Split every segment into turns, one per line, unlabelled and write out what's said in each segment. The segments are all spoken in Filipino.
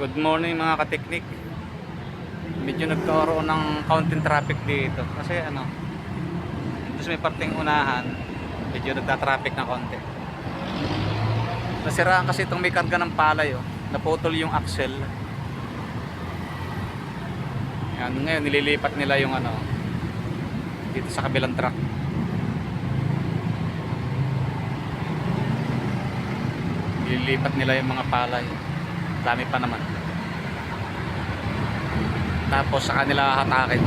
Good morning mga kateknik. Medyo nagkaroon ng counting traffic dito. Kasi ano, sa may parting unahan, medyo nagta-traffic na konti. Nasiraan kasi itong may karga ng palay oh. Naputol yung axle. Yan, ngayon nililipat nila yung ano dito sa kabilang truck. Nililipat nila yung mga palay. Dami pa naman. Tapos sa kanila hatakin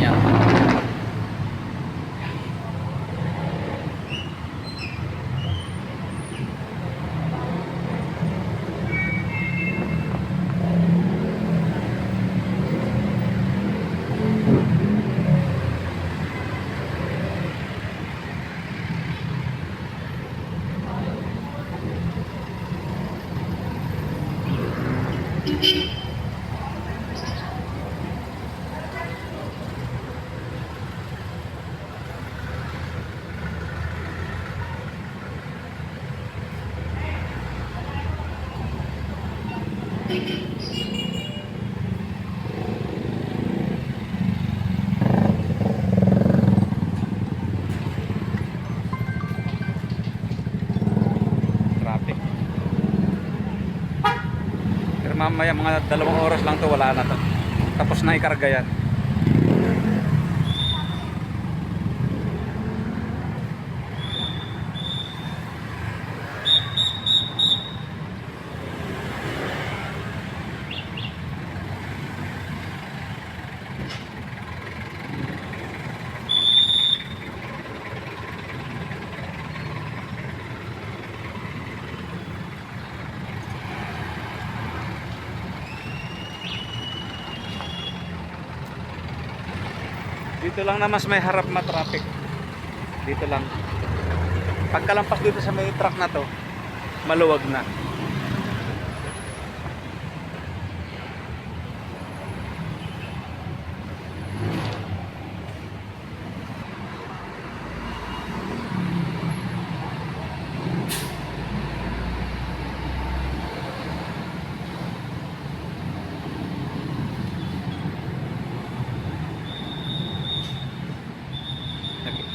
yan. Traffic. Mamaya mga dalawang oras lang to wala na to. Tapos na ikarga yan. Dito lang na mas may harap na traffic. Dito lang. Pagkalampas dito sa may truck na to, maluwag na.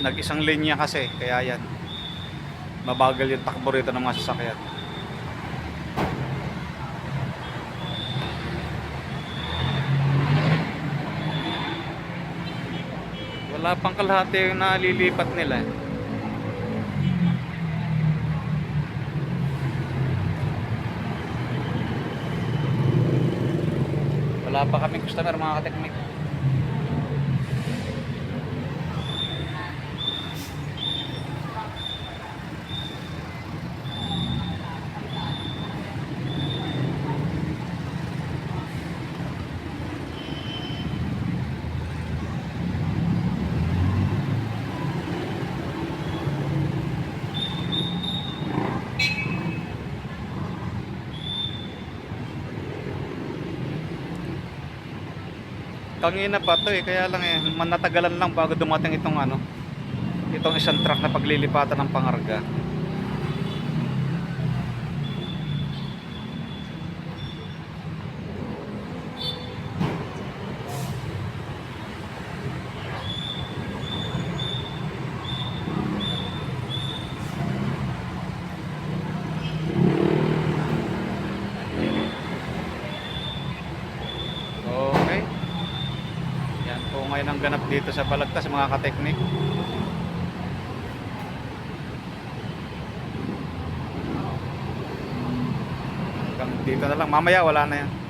Nag, nag-isang linya kasi, kaya yan. Mabagal yung takbo rito ng mga sasakyan. Wala pang kalahati yung nalilipat nila. Wala pa kaming customer mga kateknik. Kangina pa to eh, kaya lang eh, manatagalan lang bago dumating itong ano, itong isang truck na paglilipatan ng pangarga. Yan po ngayon ang ganap dito sa Balagtas mga kateknik. Hanggang dito na lang. Mamaya wala na yan.